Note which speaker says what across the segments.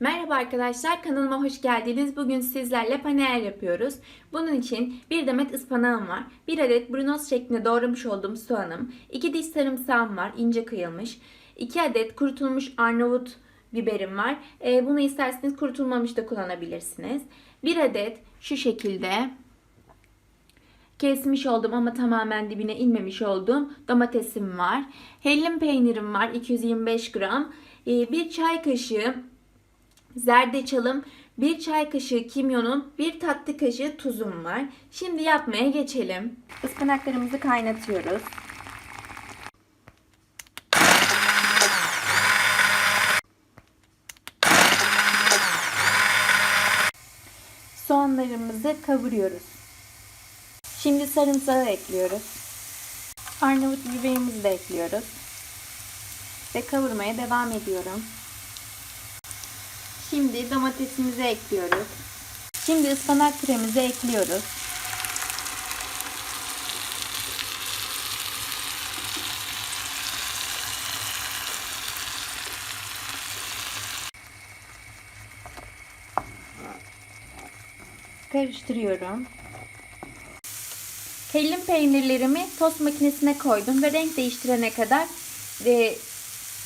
Speaker 1: Merhaba arkadaşlar kanalıma hoş geldiniz. Bugün sizlerle panel yapıyoruz. Bunun için bir demet ıspanağım var. Bir adet brunoz şeklinde doğramış olduğum soğanım. iki diş sarımsağım var ince kıyılmış. 2 adet kurutulmuş Arnavut biberim var. Ee, bunu isterseniz kurutulmamış da kullanabilirsiniz. Bir adet şu şekilde kesmiş oldum ama tamamen dibine inmemiş olduğum domatesim var. Hellim peynirim var 225 gram. Ee, bir çay kaşığı zerdeçalım, bir çay kaşığı kimyonun, bir tatlı kaşığı tuzum var. Şimdi yapmaya geçelim. Ispanaklarımızı kaynatıyoruz. Soğanlarımızı kavuruyoruz. Şimdi sarımsağı ekliyoruz. Arnavut biberimizi de ekliyoruz. Ve kavurmaya devam ediyorum. Şimdi domatesimizi ekliyoruz. Şimdi ıspanak püremizi ekliyoruz. Karıştırıyorum. Hellim peynirlerimi tost makinesine koydum ve renk değiştirene kadar e,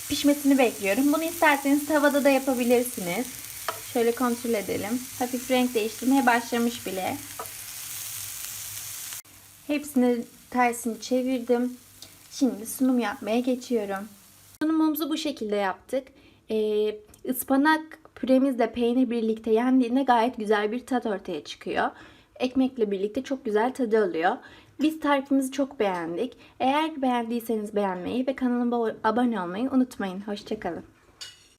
Speaker 1: pişmesini bekliyorum. Bunu isterseniz tavada da yapabilirsiniz. Şöyle kontrol edelim. Hafif renk değiştirmeye başlamış bile. Hepsini tersini çevirdim. Şimdi sunum yapmaya geçiyorum. Sunumumuzu bu şekilde yaptık. Ee, ıspanak püremizle peynir birlikte yendiğinde gayet güzel bir tat ortaya çıkıyor. Ekmekle birlikte çok güzel tadı oluyor. Biz tarifimizi çok beğendik. Eğer beğendiyseniz beğenmeyi ve kanalıma abone olmayı unutmayın. Hoşçakalın.